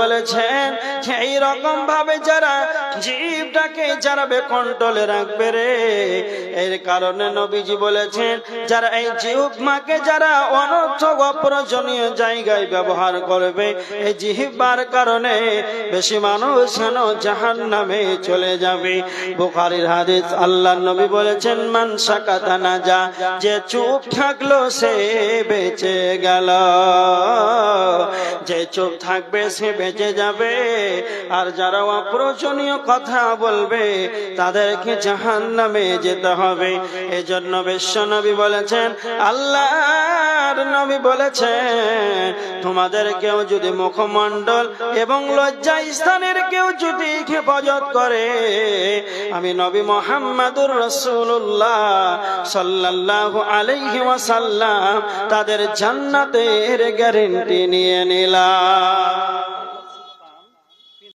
বলেছেন, এই রকম ভাবে যারা জীবটাকে যারা কন্ট্রোলে রাখবে রে, এর কারণে নবীজি বলেছেন, যারা এই যারা অপ্রয়োজনীয় জায়গায় ব্যবহার করবে, এই কারণে বেশি মানুষ যেন জাহান নামে চলে যাবে। বুখারীর হাদিস আল্লাহ নবী বলেছেন, মান সাকাতা না যা যে চুপ থাকল সে বেঁচে গেল। চুপ থাকবে, সে বেঁচে যাবে। আর যারা অপ্রয়োজনীয় কথা বলবে, তাদেরকে জাহান নামে যেতে হবে। এজন্য বিশ্ব নবী বলেছেন, আল্লাহর নবী বলেছেন তোমাদের কেউ যদি মুখমণ্ডল এবং লজ্জা স্থানের কেউ যদি হেফাজত করে, আমি নবী মোহাম্মদুর রসুল্লাহ সাল্লাহ আলাইহি ওয়াসাল্লাম তাদের জান্নাতের গ্যারেন্টি নিয়ে নিলাম।